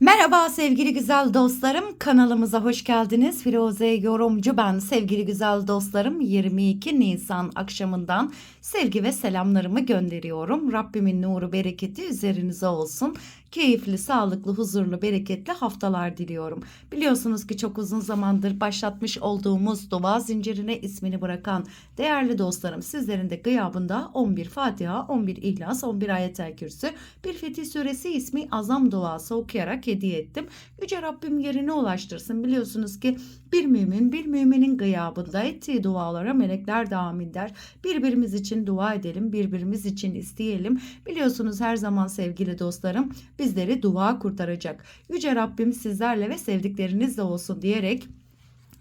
Merhaba sevgili güzel dostlarım kanalımıza hoş geldiniz. Firuze yorumcu ben sevgili güzel dostlarım 22 Nisan akşamından sevgi ve selamlarımı gönderiyorum. Rabbimin nuru bereketi üzerinize olsun. Keyifli, sağlıklı, huzurlu, bereketli haftalar diliyorum. Biliyorsunuz ki çok uzun zamandır başlatmış olduğumuz dua zincirine ismini bırakan değerli dostlarım sizlerin de gıyabında 11 Fatiha, 11 İhlas, 11 Ayet-el Kürsü, bir Fetih Suresi ismi azam duası okuyarak hediye ettim. Yüce Rabbim yerine ulaştırsın. Biliyorsunuz ki bir mümin bir müminin gıyabında ettiği dualara melekler de amin der. Birbirimiz için dua edelim, birbirimiz için isteyelim. Biliyorsunuz her zaman sevgili dostlarım bizleri dua kurtaracak. Yüce Rabbim sizlerle ve sevdiklerinizle olsun diyerek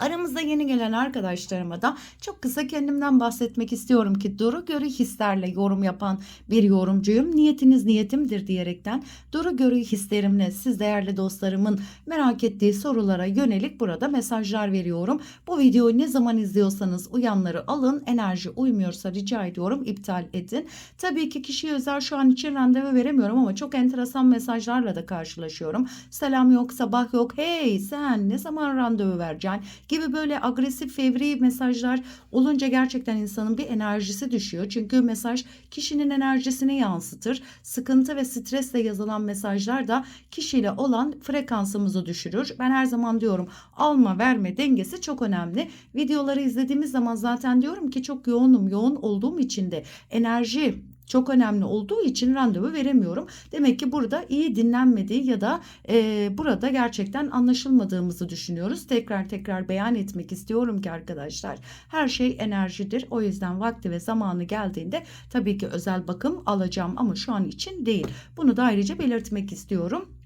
Aramızda yeni gelen arkadaşlarıma da çok kısa kendimden bahsetmek istiyorum ki duru görü hislerle yorum yapan bir yorumcuyum. Niyetiniz niyetimdir diyerekten duru görü hislerimle siz değerli dostlarımın merak ettiği sorulara yönelik burada mesajlar veriyorum. Bu videoyu ne zaman izliyorsanız uyanları alın. Enerji uymuyorsa rica ediyorum iptal edin. Tabii ki kişiye özel şu an için randevu veremiyorum ama çok enteresan mesajlarla da karşılaşıyorum. Selam yok, sabah yok. Hey sen ne zaman randevu vereceksin? Gibi böyle agresif fevri mesajlar olunca gerçekten insanın bir enerjisi düşüyor. Çünkü mesaj kişinin enerjisini yansıtır. Sıkıntı ve stresle yazılan mesajlar da kişiyle olan frekansımızı düşürür. Ben her zaman diyorum alma verme dengesi çok önemli. Videoları izlediğimiz zaman zaten diyorum ki çok yoğunum. Yoğun olduğum için de enerji çok önemli olduğu için randevu veremiyorum. Demek ki burada iyi dinlenmediği ya da e, burada gerçekten anlaşılmadığımızı düşünüyoruz. Tekrar tekrar beyan etmek istiyorum ki arkadaşlar her şey enerjidir. O yüzden vakti ve zamanı geldiğinde tabii ki özel bakım alacağım ama şu an için değil. Bunu da ayrıca belirtmek istiyorum.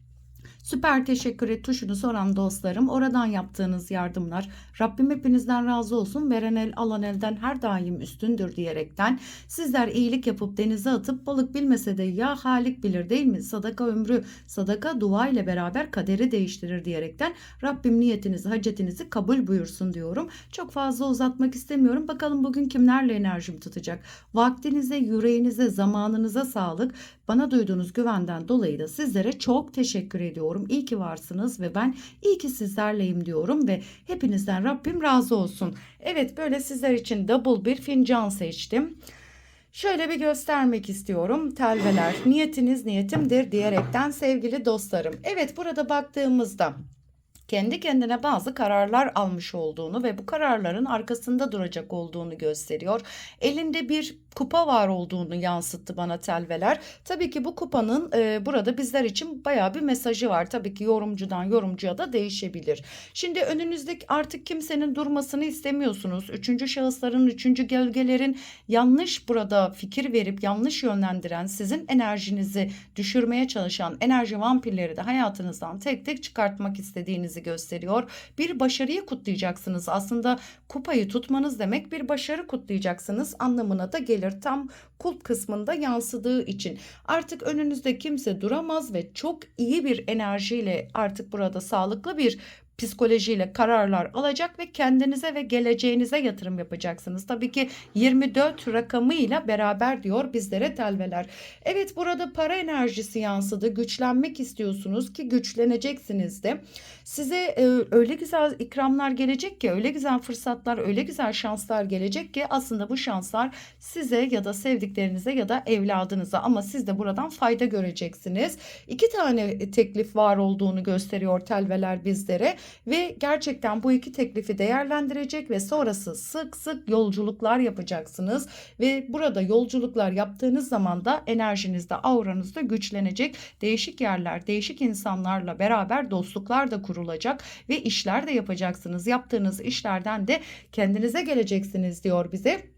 Süper teşekkür et tuşunu soran dostlarım oradan yaptığınız yardımlar Rabbim hepinizden razı olsun veren el alan elden her daim üstündür diyerekten sizler iyilik yapıp denize atıp balık bilmese de ya halik bilir değil mi sadaka ömrü sadaka dua ile beraber kaderi değiştirir diyerekten Rabbim niyetinizi hacetinizi kabul buyursun diyorum. Çok fazla uzatmak istemiyorum bakalım bugün kimlerle enerjim tutacak. Vaktinize yüreğinize zamanınıza sağlık bana duyduğunuz güvenden dolayı da sizlere çok teşekkür ediyorum. İyi ki varsınız ve ben iyi ki sizlerleyim diyorum ve hepinizden Rabbim razı olsun. Evet böyle sizler için double bir fincan seçtim. Şöyle bir göstermek istiyorum. Telveler niyetiniz niyetimdir diyerekten sevgili dostlarım. Evet burada baktığımızda kendi kendine bazı kararlar almış olduğunu ve bu kararların arkasında duracak olduğunu gösteriyor. Elinde bir kupa var olduğunu yansıttı bana telveler. Tabii ki bu kupanın e, burada bizler için bayağı bir mesajı var. Tabii ki yorumcudan yorumcuya da değişebilir. Şimdi önünüzdeki artık kimsenin durmasını istemiyorsunuz. Üçüncü şahısların, üçüncü gölgelerin yanlış burada fikir verip yanlış yönlendiren, sizin enerjinizi düşürmeye çalışan enerji vampirleri de hayatınızdan tek tek çıkartmak istediğinizi gösteriyor. Bir başarıyı kutlayacaksınız. Aslında kupayı tutmanız demek bir başarı kutlayacaksınız anlamına da gelir tam kulp kısmında yansıdığı için artık önünüzde kimse duramaz ve çok iyi bir enerjiyle artık burada sağlıklı bir psikolojiyle kararlar alacak ve kendinize ve geleceğinize yatırım yapacaksınız. Tabii ki 24 rakamıyla beraber diyor bizlere telveler. Evet burada para enerjisi yansıdı. Güçlenmek istiyorsunuz ki güçleneceksiniz de. Size e, öyle güzel ikramlar gelecek ki, öyle güzel fırsatlar, öyle güzel şanslar gelecek ki aslında bu şanslar size ya da sevdiklerinize ya da evladınıza ama siz de buradan fayda göreceksiniz. İki tane teklif var olduğunu gösteriyor telveler bizlere ve gerçekten bu iki teklifi değerlendirecek ve sonrası sık sık yolculuklar yapacaksınız ve burada yolculuklar yaptığınız zaman da enerjinizde, auranızda güçlenecek. Değişik yerler, değişik insanlarla beraber dostluklar da kurulacak ve işler de yapacaksınız. Yaptığınız işlerden de kendinize geleceksiniz diyor bize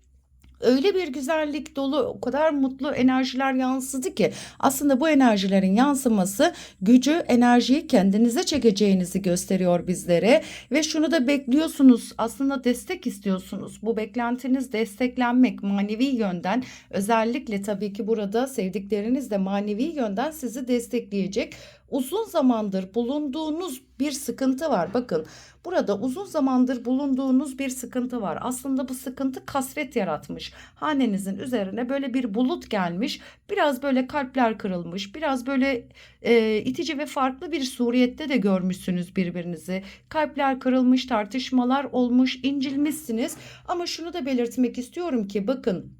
öyle bir güzellik dolu o kadar mutlu enerjiler yansıdı ki aslında bu enerjilerin yansıması gücü enerjiyi kendinize çekeceğinizi gösteriyor bizlere. Ve şunu da bekliyorsunuz aslında destek istiyorsunuz. Bu beklentiniz desteklenmek manevi yönden özellikle tabii ki burada sevdikleriniz de manevi yönden sizi destekleyecek uzun zamandır bulunduğunuz bir sıkıntı var. Bakın burada uzun zamandır bulunduğunuz bir sıkıntı var. Aslında bu sıkıntı kasvet yaratmış. Hanenizin üzerine böyle bir bulut gelmiş. Biraz böyle kalpler kırılmış. Biraz böyle e, itici ve farklı bir suriyette de görmüşsünüz birbirinizi. Kalpler kırılmış, tartışmalar olmuş, incilmişsiniz. Ama şunu da belirtmek istiyorum ki bakın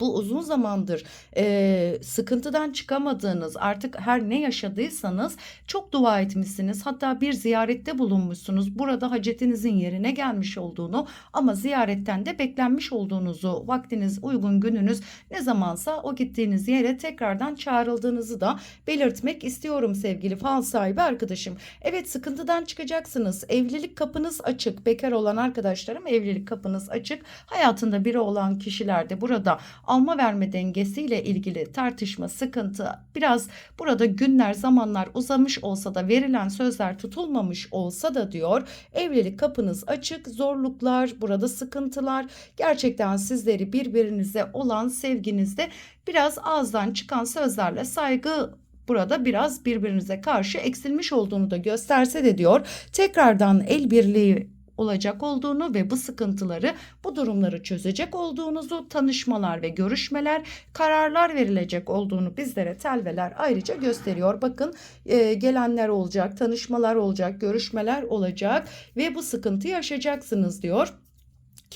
bu uzun zamandır e, sıkıntıdan çıkamadığınız artık her ne yaşadıysanız çok dua etmişsiniz. Hatta bir ziyarette bulunmuşsunuz. Burada hacetinizin yerine gelmiş olduğunu ama ziyaretten de beklenmiş olduğunuzu vaktiniz uygun gününüz ne zamansa o gittiğiniz yere tekrardan çağrıldığınızı da belirtmek istiyorum sevgili fal sahibi arkadaşım. Evet sıkıntıdan çıkacaksınız. Evlilik kapınız açık. Bekar olan arkadaşlarım evlilik kapınız açık. Hayatında biri olan kişiler de burada alma verme dengesiyle ilgili tartışma, sıkıntı biraz burada günler, zamanlar uzamış olsa da verilen sözler tutulmamış olsa da diyor evlilik kapınız açık, zorluklar, burada sıkıntılar gerçekten sizleri birbirinize olan sevginizde biraz ağızdan çıkan sözlerle saygı burada biraz birbirinize karşı eksilmiş olduğunu da gösterse de diyor tekrardan el birliği olacak olduğunu ve bu sıkıntıları, bu durumları çözecek olduğunuzu, tanışmalar ve görüşmeler, kararlar verilecek olduğunu bizlere telveler ayrıca gösteriyor. Bakın e, gelenler olacak, tanışmalar olacak, görüşmeler olacak ve bu sıkıntıyı aşacaksınız diyor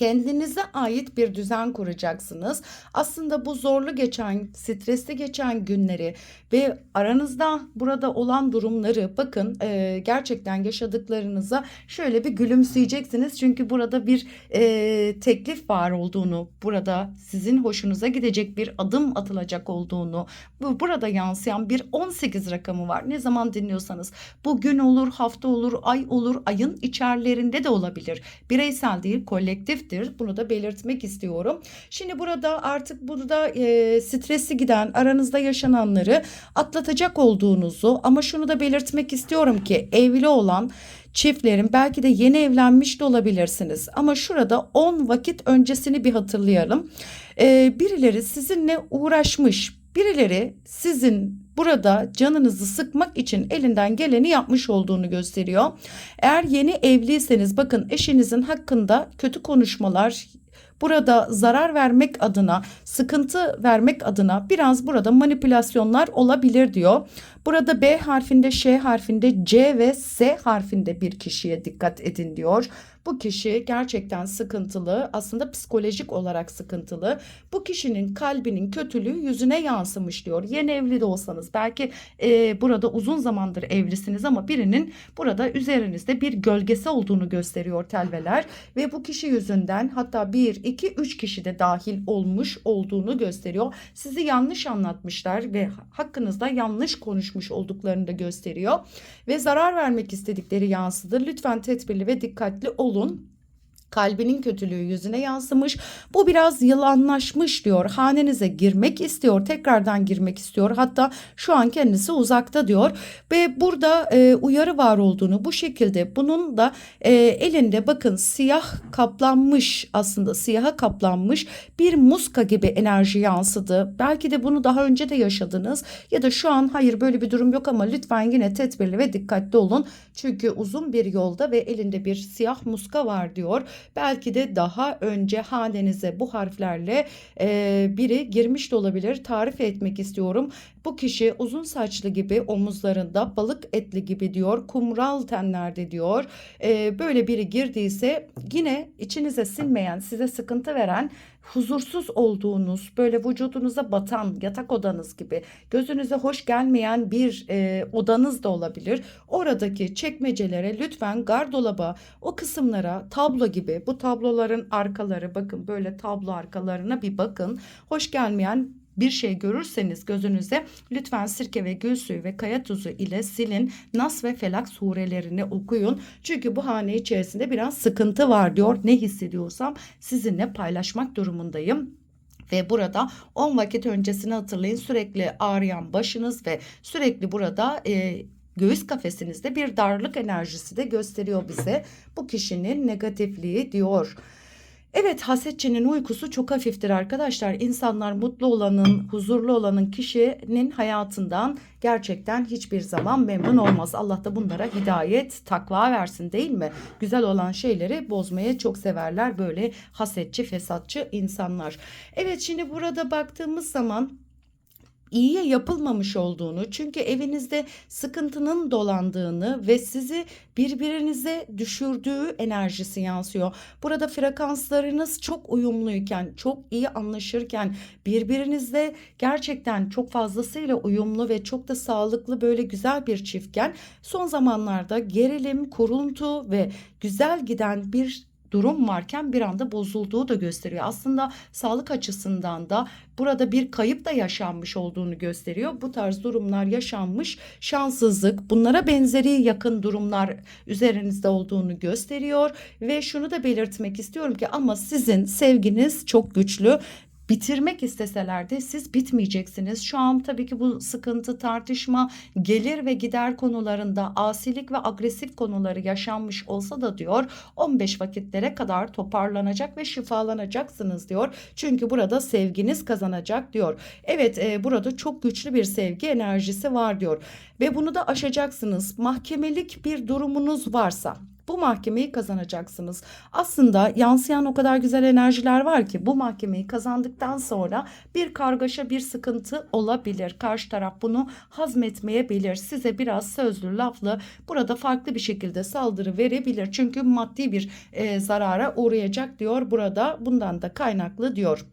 kendinize ait bir düzen kuracaksınız. Aslında bu zorlu geçen, stresli geçen günleri ve aranızda burada olan durumları bakın e, gerçekten yaşadıklarınıza şöyle bir gülümseyeceksiniz. Çünkü burada bir e, teklif var olduğunu, burada sizin hoşunuza gidecek bir adım atılacak olduğunu, bu burada yansıyan bir 18 rakamı var. Ne zaman dinliyorsanız bu gün olur, hafta olur, ay olur, ayın içerlerinde de olabilir. Bireysel değil, kolektiftir. Bunu da belirtmek istiyorum. Şimdi burada artık burada e, stresli giden aranızda yaşananları atlatacak olduğunuzu ama şunu da belirtmek istiyorum ki evli olan çiftlerin belki de yeni evlenmiş de olabilirsiniz ama şurada 10 vakit öncesini bir hatırlayalım. Ee, birileri sizinle uğraşmış birileri sizin burada canınızı sıkmak için elinden geleni yapmış olduğunu gösteriyor. Eğer yeni evliyseniz bakın eşinizin hakkında kötü konuşmalar burada zarar vermek adına, sıkıntı vermek adına biraz burada manipülasyonlar olabilir diyor. Burada B harfinde, Ş harfinde, C ve S harfinde bir kişiye dikkat edin diyor. Bu kişi gerçekten sıkıntılı, aslında psikolojik olarak sıkıntılı. Bu kişinin kalbinin kötülüğü yüzüne yansımış diyor. Yeni evli de olsanız belki e, burada uzun zamandır evlisiniz ama birinin burada üzerinizde bir gölgesi olduğunu gösteriyor telveler ve bu kişi yüzünden hatta bir, iki, üç kişi de dahil olmuş olduğunu gösteriyor. Sizi yanlış anlatmışlar ve hakkınızda yanlış konuşmuş olduklarını da gösteriyor ve zarar vermek istedikleri yansıdır. Lütfen tedbirli ve dikkatli olun olun. Kalbinin kötülüğü yüzüne yansımış. Bu biraz yılanlaşmış diyor. Hanenize girmek istiyor. Tekrardan girmek istiyor. Hatta şu an kendisi uzakta diyor. Ve burada e, uyarı var olduğunu bu şekilde bunun da e, elinde bakın siyah kaplanmış aslında siyaha kaplanmış bir muska gibi enerji yansıdı. Belki de bunu daha önce de yaşadınız ya da şu an hayır böyle bir durum yok ama lütfen yine tedbirli ve dikkatli olun. Çünkü uzun bir yolda ve elinde bir siyah muska var diyor. Belki de daha önce hanenize bu harflerle e, biri girmiş de olabilir. Tarif etmek istiyorum. Bu kişi uzun saçlı gibi omuzlarında balık etli gibi diyor. Kumral tenlerde diyor. E, böyle biri girdiyse yine içinize sinmeyen size sıkıntı veren huzursuz olduğunuz böyle vücudunuza batan yatak odanız gibi gözünüze hoş gelmeyen bir e, odanız da olabilir. Oradaki çekmecelere lütfen gardolaba o kısımlara tablo gibi bu tabloların arkaları bakın böyle tablo arkalarına bir bakın. Hoş gelmeyen bir şey görürseniz gözünüze lütfen sirke ve gül suyu ve kaya tuzu ile silin. Nas ve Felak surelerini okuyun. Çünkü bu hane içerisinde biraz sıkıntı var diyor. Ne hissediyorsam sizinle paylaşmak durumundayım. Ve burada 10 vakit öncesini hatırlayın sürekli ağrıyan başınız ve sürekli burada e, göğüs kafesinizde bir darlık enerjisi de gösteriyor bize. Bu kişinin negatifliği diyor. Evet, hasetçinin uykusu çok hafiftir arkadaşlar. İnsanlar mutlu olanın, huzurlu olanın kişinin hayatından gerçekten hiçbir zaman memnun olmaz. Allah da bunlara hidayet, takva versin değil mi? Güzel olan şeyleri bozmaya çok severler böyle hasetçi, fesatçı insanlar. Evet, şimdi burada baktığımız zaman iyiye yapılmamış olduğunu çünkü evinizde sıkıntının dolandığını ve sizi birbirinize düşürdüğü enerjisi yansıyor. Burada frekanslarınız çok uyumluyken, çok iyi anlaşırken, birbirinizle gerçekten çok fazlasıyla uyumlu ve çok da sağlıklı böyle güzel bir çiftken son zamanlarda gerilim, kuruntu ve güzel giden bir durum varken bir anda bozulduğu da gösteriyor. Aslında sağlık açısından da burada bir kayıp da yaşanmış olduğunu gösteriyor. Bu tarz durumlar yaşanmış, şanssızlık, bunlara benzeri yakın durumlar üzerinizde olduğunu gösteriyor ve şunu da belirtmek istiyorum ki ama sizin sevginiz çok güçlü bitirmek isteseler de siz bitmeyeceksiniz. Şu an tabii ki bu sıkıntı, tartışma, gelir ve gider konularında asilik ve agresif konuları yaşanmış olsa da diyor 15 vakitlere kadar toparlanacak ve şifalanacaksınız diyor. Çünkü burada sevginiz kazanacak diyor. Evet e, burada çok güçlü bir sevgi enerjisi var diyor. Ve bunu da aşacaksınız. Mahkemelik bir durumunuz varsa bu mahkemeyi kazanacaksınız. Aslında yansıyan o kadar güzel enerjiler var ki bu mahkemeyi kazandıktan sonra bir kargaşa, bir sıkıntı olabilir. Karşı taraf bunu hazmetmeyebilir. Size biraz sözlü, laflı burada farklı bir şekilde saldırı verebilir. Çünkü maddi bir e, zarara uğrayacak diyor burada. Bundan da kaynaklı diyor.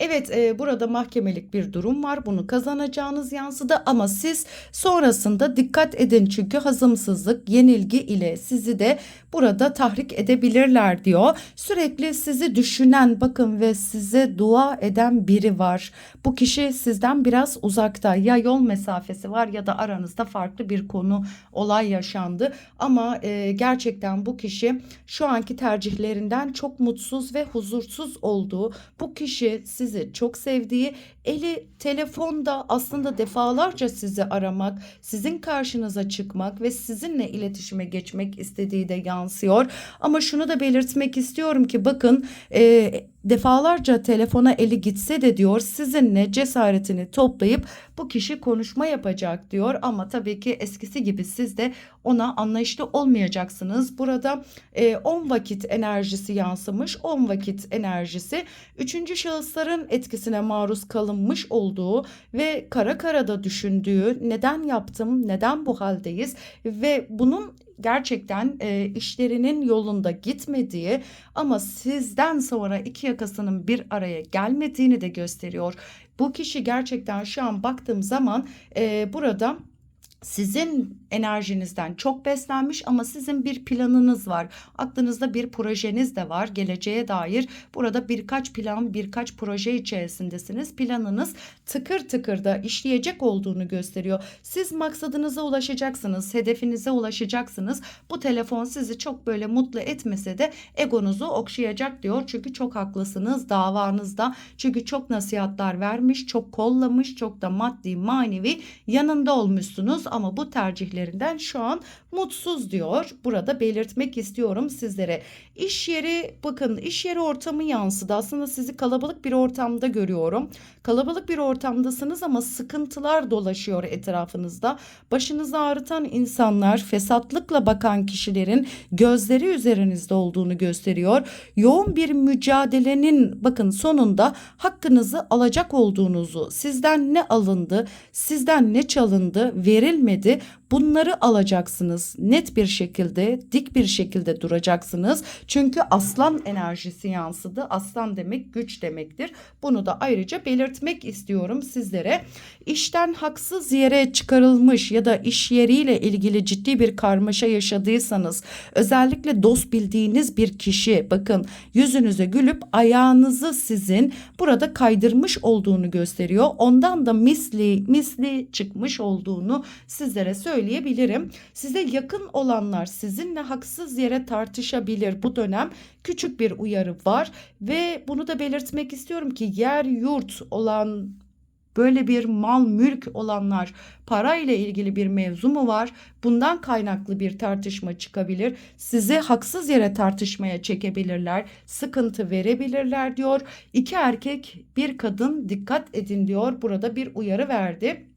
Evet e, burada mahkemelik bir durum var. Bunu kazanacağınız yansıdı ama siz sonrasında dikkat edin çünkü hazımsızlık, yenilgi ile sizi de burada tahrik edebilirler diyor. Sürekli sizi düşünen bakın ve size dua eden biri var. Bu kişi sizden biraz uzakta ya yol mesafesi var ya da aranızda farklı bir konu olay yaşandı. Ama e, gerçekten bu kişi şu anki tercihlerinden çok mutsuz ve huzursuz olduğu bu kişi sizi çok sevdiği eli telefonda aslında defalarca sizi aramak sizin karşınıza çıkmak ve sizinle iletişime geçmek istediği de yansıyor. Ama şunu da belirtmek istiyorum ki bakın e, defalarca telefona eli gitse de diyor sizinle cesaretini toplayıp bu kişi konuşma yapacak diyor. Ama tabii ki eskisi gibi siz de ona anlayışlı olmayacaksınız. Burada 10 e, vakit enerjisi yansımış. 10 vakit enerjisi üçüncü şahısların etkisine maruz kalınmış olduğu ve kara kara da düşündüğü neden yaptım? Neden bu haldeyiz? ve bunun gerçekten e, işlerinin yolunda gitmediği ama sizden sonra iki yakasının bir araya gelmediğini de gösteriyor. Bu kişi gerçekten şu an baktığım zaman e, burada sizin enerjinizden çok beslenmiş ama sizin bir planınız var. Aklınızda bir projeniz de var geleceğe dair. Burada birkaç plan, birkaç proje içerisindesiniz. Planınız tıkır tıkır da işleyecek olduğunu gösteriyor. Siz maksadınıza ulaşacaksınız, hedefinize ulaşacaksınız. Bu telefon sizi çok böyle mutlu etmese de egonuzu okşayacak diyor. Çünkü çok haklısınız davanızda. Çünkü çok nasihatler vermiş, çok kollamış, çok da maddi, manevi yanında olmuşsunuz ama bu tercihlerinden şu an mutsuz diyor. Burada belirtmek istiyorum sizlere. İş yeri bakın iş yeri ortamı yansıdı. Aslında sizi kalabalık bir ortamda görüyorum. Kalabalık bir ortamdasınız ama sıkıntılar dolaşıyor etrafınızda. Başınızı ağrıtan insanlar, fesatlıkla bakan kişilerin gözleri üzerinizde olduğunu gösteriyor. Yoğun bir mücadelenin bakın sonunda hakkınızı alacak olduğunuzu, sizden ne alındı, sizden ne çalındı, verilmedi Bunları alacaksınız. Net bir şekilde, dik bir şekilde duracaksınız. Çünkü aslan enerjisi yansıdı. Aslan demek güç demektir. Bunu da ayrıca belirtmek istiyorum sizlere. İşten haksız yere çıkarılmış ya da iş yeriyle ilgili ciddi bir karmaşa yaşadıysanız, özellikle dost bildiğiniz bir kişi bakın yüzünüze gülüp ayağınızı sizin burada kaydırmış olduğunu gösteriyor. Ondan da misli misli çıkmış olduğunu sizlere söylüyorum söyleyebilirim. Size yakın olanlar sizinle haksız yere tartışabilir bu dönem. Küçük bir uyarı var ve bunu da belirtmek istiyorum ki yer yurt olan Böyle bir mal mülk olanlar parayla ilgili bir mevzu mu var? Bundan kaynaklı bir tartışma çıkabilir. Sizi haksız yere tartışmaya çekebilirler. Sıkıntı verebilirler diyor. İki erkek bir kadın dikkat edin diyor. Burada bir uyarı verdi.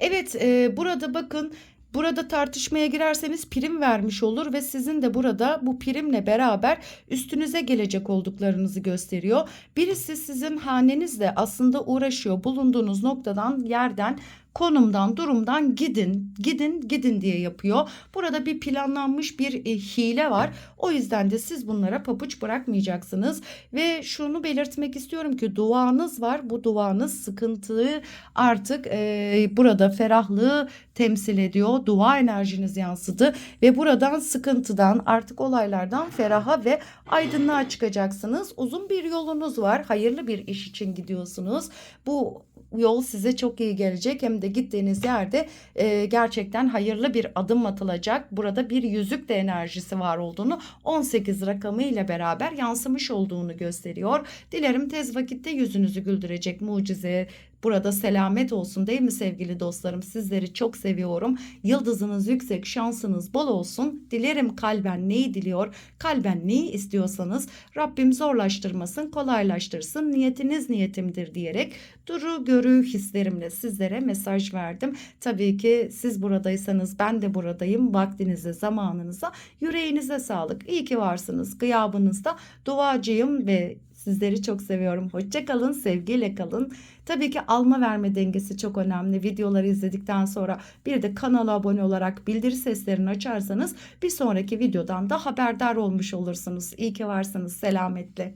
Evet e, burada bakın Burada tartışmaya girerseniz prim vermiş olur ve sizin de burada bu primle beraber üstünüze gelecek olduklarınızı gösteriyor. Birisi sizin hanenizle aslında uğraşıyor. Bulunduğunuz noktadan, yerden, konumdan, durumdan gidin, gidin, gidin diye yapıyor. Burada bir planlanmış bir e, hile var. O yüzden de siz bunlara papuç bırakmayacaksınız ve şunu belirtmek istiyorum ki duanız var. Bu duanız sıkıntıyı artık e, burada ferahlığı temsil ediyor. Dua enerjiniz yansıdı ve buradan sıkıntıdan artık olaylardan feraha ve aydınlığa çıkacaksınız. Uzun bir yolunuz var. Hayırlı bir iş için gidiyorsunuz. Bu yol size çok iyi gelecek hem de gittiğiniz yerde e, gerçekten hayırlı bir adım atılacak. Burada bir yüzük de enerjisi var olduğunu 18 rakamı ile beraber yansımış olduğunu gösteriyor. Dilerim tez vakitte yüzünüzü güldürecek mucize Burada selamet olsun değil mi sevgili dostlarım? Sizleri çok seviyorum. Yıldızınız yüksek, şansınız bol olsun. Dilerim kalben neyi diliyor, kalben neyi istiyorsanız Rabbim zorlaştırmasın, kolaylaştırsın. Niyetiniz niyetimdir diyerek duru görü hislerimle sizlere mesaj verdim. Tabii ki siz buradaysanız ben de buradayım. Vaktinize, zamanınıza, yüreğinize sağlık. İyi ki varsınız. Gıyabınızda duacıyım ve Sizleri çok seviyorum. Hoşça kalın, sevgiyle kalın. Tabii ki alma verme dengesi çok önemli. Videoları izledikten sonra bir de kanala abone olarak bildiri seslerini açarsanız bir sonraki videodan da haberdar olmuş olursunuz. İyi ki varsınız. Selametle.